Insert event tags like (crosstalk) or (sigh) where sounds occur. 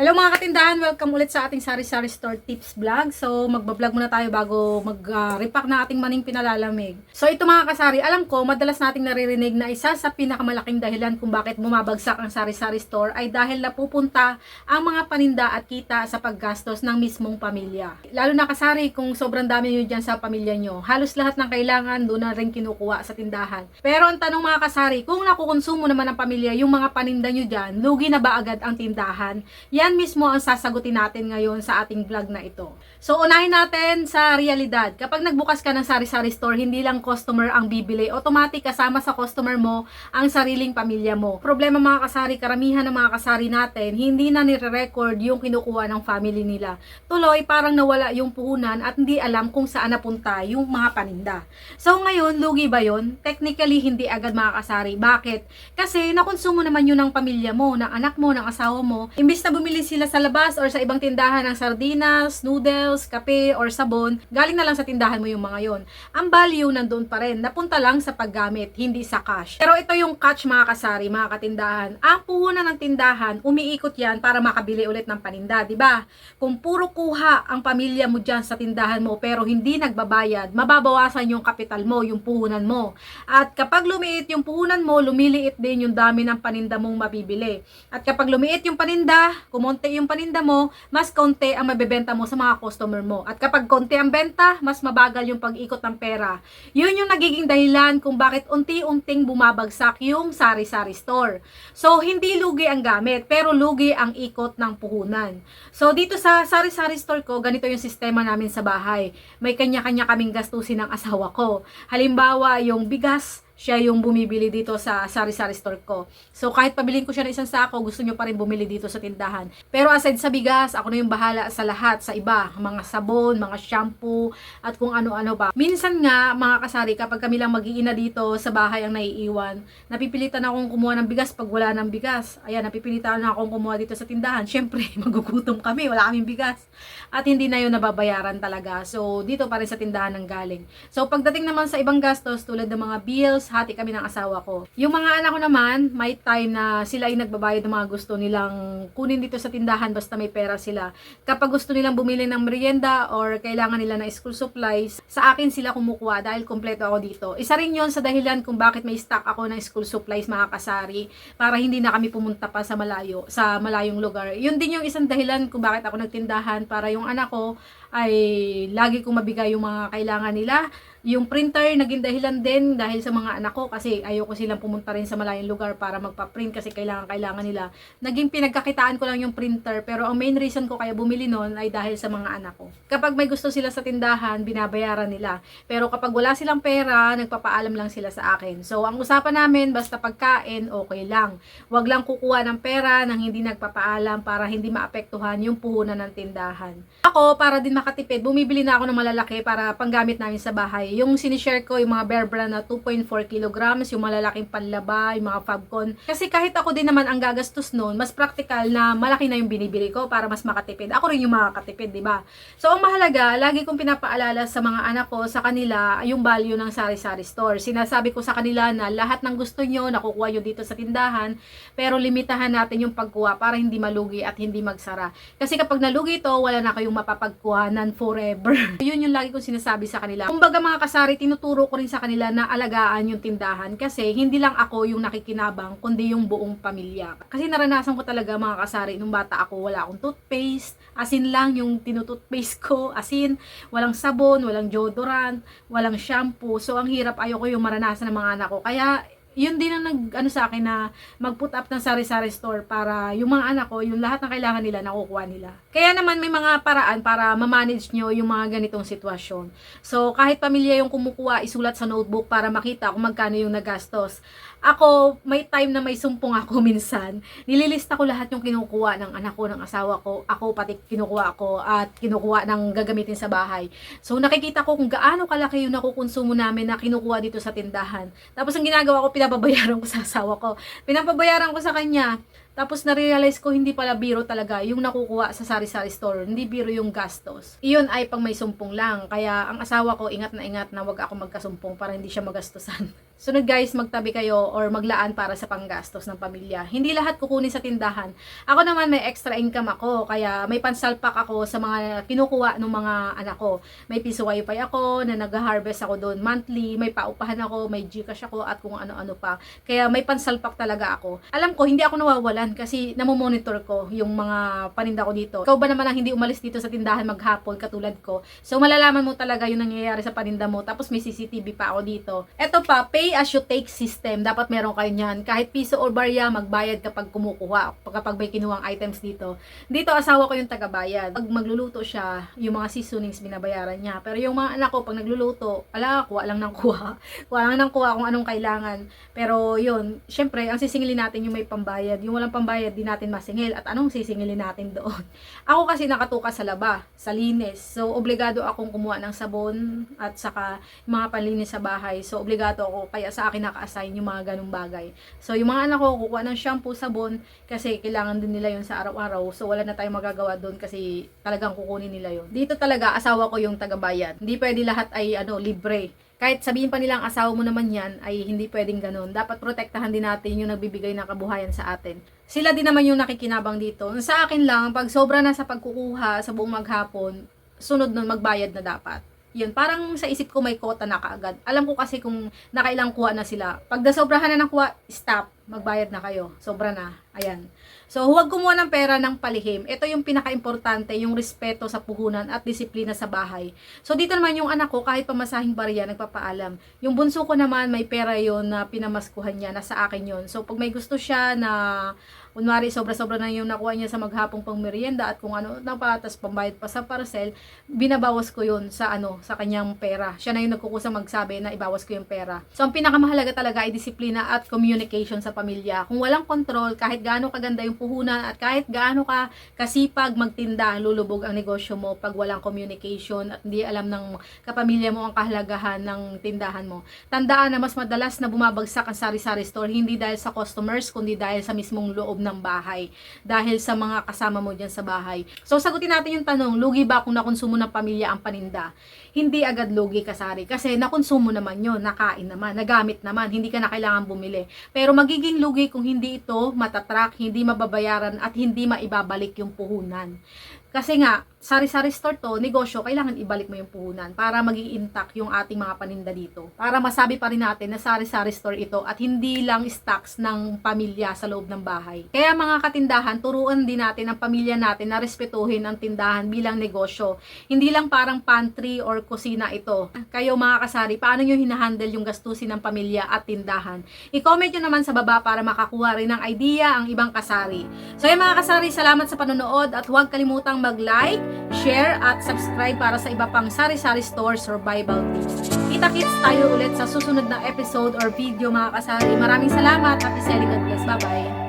Hello mga katindahan, welcome ulit sa ating Sari Sari Store Tips Vlog. So magbablog muna tayo bago mag-repack na ating maning pinalalamig. So ito mga kasari, alam ko madalas nating naririnig na isa sa pinakamalaking dahilan kung bakit bumabagsak ang Sari Sari Store ay dahil napupunta ang mga paninda at kita sa paggastos ng mismong pamilya. Lalo na kasari kung sobrang dami nyo dyan sa pamilya nyo. Halos lahat ng kailangan doon na rin kinukuha sa tindahan. Pero ang tanong mga kasari, kung nakukonsumo naman ng pamilya yung mga paninda nyo dyan, lugi na ba agad ang tindahan? Yan mismo ang sasagutin natin ngayon sa ating vlog na ito. So, unahin natin sa realidad. Kapag nagbukas ka ng sari-sari store, hindi lang customer ang bibili. Automatic kasama sa customer mo ang sariling pamilya mo. Problema mga kasari, karamihan ng mga kasari natin, hindi na nire-record yung kinukuha ng family nila. Tuloy, parang nawala yung puhunan at hindi alam kung saan napunta yung mga paninda. So, ngayon, lugi ba yun? Technically, hindi agad mga kasari. Bakit? Kasi nakonsumo naman yun ng pamilya mo, ng anak mo, ng asawa mo. Imbis na bumili sila sa labas or sa ibang tindahan ng sardinas, noodles, kape, or sabon, galing na lang sa tindahan mo yung mga yon. Ang value nandun pa rin. Napunta lang sa paggamit, hindi sa cash. Pero ito yung catch mga kasari, mga katindahan. Ang puhunan ng tindahan, umiikot yan para makabili ulit ng paninda, di ba? Kung puro kuha ang pamilya mo dyan sa tindahan mo pero hindi nagbabayad, mababawasan yung kapital mo, yung puhunan mo. At kapag lumiit yung puhunan mo, lumiliit din yung dami ng paninda mong mabibili. At kapag lumiit yung paninda, kumonte yung paninda mo, mas konti ang mabebenta mo sa mga customer mo. At kapag konti ang benta, mas mabagal yung pag-ikot ng pera. Yun yung nagiging dahilan kung bakit unti-unting bumabagsak yung sari-sari store. So, hindi lugi ang gamit, pero lugi ang ikot ng puhunan. So, dito sa sari-sari store ko, ganito yung sistema namin sa bahay. May kanya-kanya kaming gastusin ng asawa ko. Halimbawa, yung bigas, siya yung bumibili dito sa sari-sari store ko. So, kahit pabiling ko siya ng isang sako, gusto nyo pa rin bumili dito sa tindahan. Pero aside sa bigas, ako na yung bahala sa lahat, sa iba. Mga sabon, mga shampoo, at kung ano-ano pa. Minsan nga, mga kasari, kapag kami lang mag-iina dito sa bahay ang naiiwan, napipilitan akong kumuha ng bigas pag wala ng bigas. Ayan, napipilitan na akong kumuha dito sa tindahan. Siyempre, (laughs) magugutom kami, wala kaming bigas. At hindi na yun nababayaran talaga. So, dito pa rin sa tindahan ng galing. So, pagdating naman sa ibang gastos, tulad ng mga bills, hati kami ng asawa ko. Yung mga anak ko naman, may time na sila ay nagbabayad ng mga gusto nilang kunin dito sa tindahan basta may pera sila. Kapag gusto nilang bumili ng merienda or kailangan nila ng school supplies, sa akin sila kumukuha dahil kompleto ako dito. Isa rin yon sa dahilan kung bakit may stock ako ng school supplies mga kasari para hindi na kami pumunta pa sa malayo, sa malayong lugar. Yun din yung isang dahilan kung bakit ako nagtindahan para yung anak ko ay lagi kong mabigay yung mga kailangan nila. Yung printer, naging dahilan din dahil sa mga anak ko kasi ayoko silang pumunta rin sa malayong lugar para magpa-print kasi kailangan-kailangan nila. Naging pinagkakitaan ko lang yung printer pero ang main reason ko kaya bumili nun ay dahil sa mga anak ko. Kapag may gusto sila sa tindahan, binabayaran nila. Pero kapag wala silang pera, nagpapaalam lang sila sa akin. So, ang usapan namin, basta pagkain, okay lang. Huwag lang kukuha ng pera nang hindi nagpapaalam para hindi maapektuhan yung puhunan ng tindahan. Ako, para din makatipid, bumibili na ako ng malalaki para panggamit namin sa bahay. Yung sinishare ko, yung mga Bear Brand na 2.4 kilograms, yung malalaking panlaba, yung mga Fabcon. Kasi kahit ako din naman ang gagastos noon, mas practical na malaki na yung binibili ko para mas makatipid. Ako rin yung makakatipid, di ba? So, ang mahalaga, lagi kong pinapaalala sa mga anak ko, sa kanila, yung value ng sari-sari store. Sinasabi ko sa kanila na lahat ng gusto nyo, nakukuha nyo dito sa tindahan, pero limitahan natin yung pagkuha para hindi malugi at hindi magsara. Kasi kapag nalugi ito, wala na kayong mapapagkuhanan forever. (laughs) Yun yung lagi kong sinasabi sa kanila. Kumbaga mga kasari, tinuturo ko rin sa kanila na alagaan yung tindahan kasi hindi lang ako yung nakikinabang, kundi yung buong pamilya. Kasi naranasan ko talaga mga kasari, nung bata ako, wala akong toothpaste, asin lang yung tinutoothpaste ko, asin, walang sabon, walang deodorant, walang shampoo. So, ang hirap, ayoko yung maranasan ng mga anak ko. Kaya, yun din ang nag ano sa akin na mag-put up ng sari-sari store para yung mga anak ko, yung lahat ng kailangan nila nakukuha nila. Kaya naman may mga paraan para ma-manage nyo yung mga ganitong sitwasyon. So kahit pamilya yung kumukuha, isulat sa notebook para makita kung magkano yung nagastos. Ako, may time na may sumpong ako (laughs) minsan. Nililista ko lahat yung kinukuha ng anak ko, ng asawa ko. Ako pati kinukuha ko at kinukuha ng gagamitin sa bahay. So nakikita ko kung gaano kalaki yung nakukonsumo namin na kinukuha dito sa tindahan. Tapos ang ginagawa ko, pinapabayaran ko sa asawa ko. Pinapabayaran ko sa kanya. Tapos na-realize ko hindi pala biro talaga yung nakukuha sa sari-sari store. Hindi biro yung gastos. Iyon ay pang may sumpong lang. Kaya ang asawa ko ingat na ingat na wag ako magkasumpong para hindi siya magastusan. (laughs) Sunod guys, magtabi kayo or maglaan para sa panggastos ng pamilya. Hindi lahat kukunin sa tindahan. Ako naman may extra income ako, kaya may pansalpak ako sa mga kinukuha ng mga anak ko. May piso wifi ako, na nag-harvest ako doon monthly, may paupahan ako, may Gcash ako, at kung ano-ano pa. Kaya may pansalpak talaga ako. Alam ko, hindi ako nawawalan kasi namomonitor ko yung mga paninda ko dito. Ikaw ba naman ang hindi umalis dito sa tindahan maghapon katulad ko? So malalaman mo talaga yung nangyayari sa paninda mo. Tapos may CCTV pa ako dito. Eto pa, pay as you take system. Dapat meron kayo niyan. Kahit piso or barya, magbayad kapag kumukuha. Kapag may kinuhang items dito. Dito, asawa ko yung tagabayad. Pag magluluto siya, yung mga seasonings binabayaran niya. Pero yung mga anak ko, pag nagluluto, ala, kuha lang ng kuha. (laughs) kuha lang ng kuha kung anong kailangan. Pero yun, syempre, ang sisingilin natin yung may pambayad. Yung walang pambayad, di natin masingil. At anong sisingilin natin (laughs) doon? Ako kasi nakatuka sa laba, sa linis. So, obligado akong kumuha ng sabon at saka mga panlinis sa bahay. So, obligado ako. Kaya sa akin naka-assign yung mga ganung bagay. So, yung mga anak ko, kukuha ng shampoo, sabon, kasi kailangan din nila yun sa araw-araw. So, wala na tayong magagawa doon kasi talagang kukunin nila yun. Dito talaga, asawa ko yung tagabayad. Hindi pwede lahat ay ano libre. Kahit sabihin pa nilang asawa mo naman yan, ay hindi pwedeng ganun. Dapat protektahan din natin yung nagbibigay ng kabuhayan sa atin. Sila din naman yung nakikinabang dito. Sa akin lang, pag sobra na sa pagkukuha sa buong maghapon, sunod nun magbayad na dapat. Yun, parang sa isip ko may kota na kaagad. Alam ko kasi kung nakailang kuha na sila. Pag nasobrahan na ng kuha, stop. Magbayad na kayo. Sobra na. Ayan. So, huwag kumuha ng pera ng palihim. Ito yung pinaka-importante, yung respeto sa puhunan at disiplina sa bahay. So, dito naman yung anak ko, kahit pamasahing barya, nagpapaalam. Yung bunso ko naman, may pera yon na pinamaskuhan niya, nasa akin yon So, pag may gusto siya na kunwari sobra-sobra na yung nakuha niya sa maghapong pang merienda at kung ano na pa, tas pambayad pa sa parcel, binabawas ko yun sa ano, sa kanyang pera. Siya na yung nagkukusang magsabi na ibawas ko yung pera. So, ang pinakamahalaga talaga ay disiplina at communication sa pamilya. Kung walang control, kahit gaano kaganda yung puhunan at kahit gaano ka kasipag magtinda, lulubog ang negosyo mo pag walang communication at hindi alam ng kapamilya mo ang kahalagahan ng tindahan mo. Tandaan na mas madalas na bumabagsak ang sari-sari store hindi dahil sa customers kundi dahil sa mismong loob ng bahay. Dahil sa mga kasama mo dyan sa bahay. So sagutin natin yung tanong, lugi ba kung nakonsumo ng pamilya ang paninda? Hindi agad lugi kasari kasi nakonsumo naman yon nakain naman, nagamit naman, hindi ka na kailangan bumili. Pero magiging lugi kung hindi ito matatrack, hindi mababayaran at hindi maibabalik yung puhunan. Kasi nga, sari-sari store to, negosyo, kailangan ibalik mo yung puhunan para maging intact yung ating mga paninda dito. Para masabi pa rin natin na sari-sari store ito at hindi lang stocks ng pamilya sa loob ng bahay. Kaya mga katindahan, turuan din natin ang pamilya natin na respetuhin ang tindahan bilang negosyo. Hindi lang parang pantry or kusina ito. Kayo mga kasari, paano nyo hinahandle yung gastusin ng pamilya at tindahan? I-comment nyo naman sa baba para makakuha rin ng idea ang ibang kasari. So yung mga kasari, salamat sa panonood at huwag kalimutang mag-like, share at subscribe para sa iba pang sari-sari store survival tips. Kita-kits tayo ulit sa susunod na episode or video mga kasari. Maraming salamat. Happy selling. God bless. Bye-bye.